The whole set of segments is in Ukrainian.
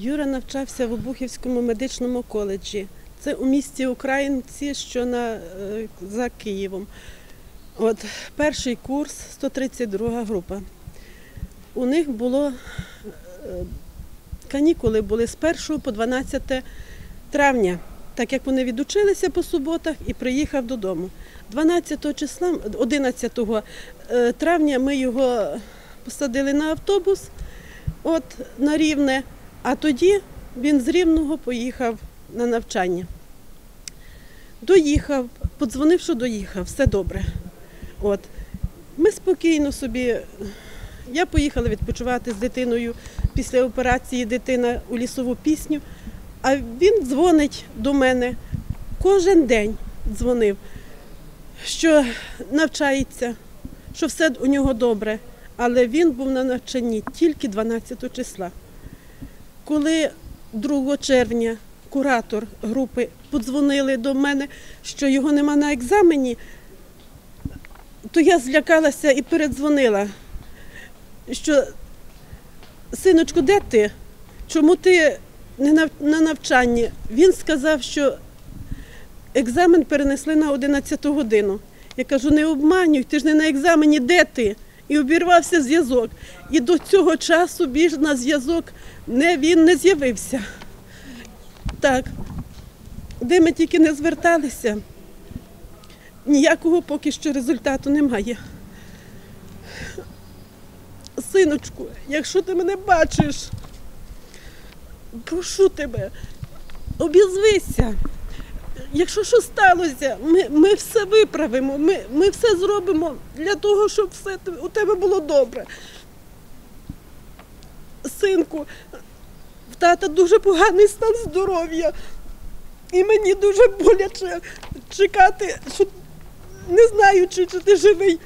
Юра навчався в Обухівському медичному коледжі. Це у місті Українці, що на, е, за Києвом. От, перший курс, 132 група. У них було е, канікули були з 1 по 12 травня, так як вони відучилися по суботах і приїхав додому. 12 числа, 11 е, травня ми його посадили на автобус от, на Рівне, а тоді він з Рівного поїхав на навчання. Доїхав, подзвонив, що доїхав, все добре. От. Ми спокійно собі. Я поїхала відпочивати з дитиною після операції дитина у лісову пісню, а він дзвонить до мене кожен день дзвонив, що навчається, що все у нього добре. Але він був на навчанні тільки 12 числа. Коли 2 червня куратор групи подзвонили до мене, що його нема на екзамені, то я злякалася і передзвонила, що синочку, де ти? Чому ти не на навчанні? Він сказав, що екзамен перенесли на 11 годину. Я кажу, не обманюй, ти ж не на екзамені, де ти? І обірвався зв'язок. І до цього часу більш на зв'язок не, він не з'явився. Так, де ми тільки не зверталися, ніякого поки що результату немає. Синочку, якщо ти мене бачиш, прошу тебе, обізвися. Якщо що сталося, ми, ми все виправимо, ми, ми все зробимо для того, щоб все у тебе було добре. Синку, в тата дуже поганий стан здоров'я. І мені дуже боляче чекати, що не знаю, чи, чи ти живий.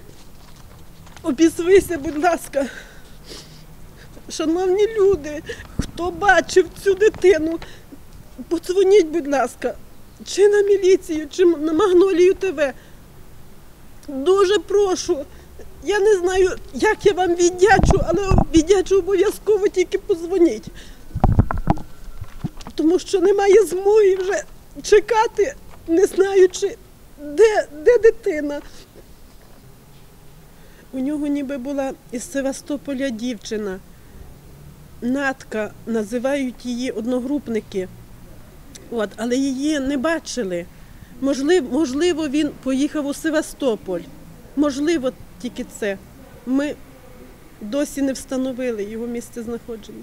Обізвися, будь ласка. Шановні люди, хто бачив цю дитину, подзвоніть, будь ласка, чи на міліцію, чи на Магнолію ТВ. Дуже прошу. Я не знаю, як я вам віддячу, але віддячу обов'язково тільки подзвоніть. Тому що немає змоги вже чекати, не знаючи, де, де дитина. У нього ніби була із Севастополя дівчина. Натка, називають її одногрупники. От, але її не бачили. Можливо, можливо, він поїхав у Севастополь. Можливо, тільки це. Ми досі не встановили його місце знаходження.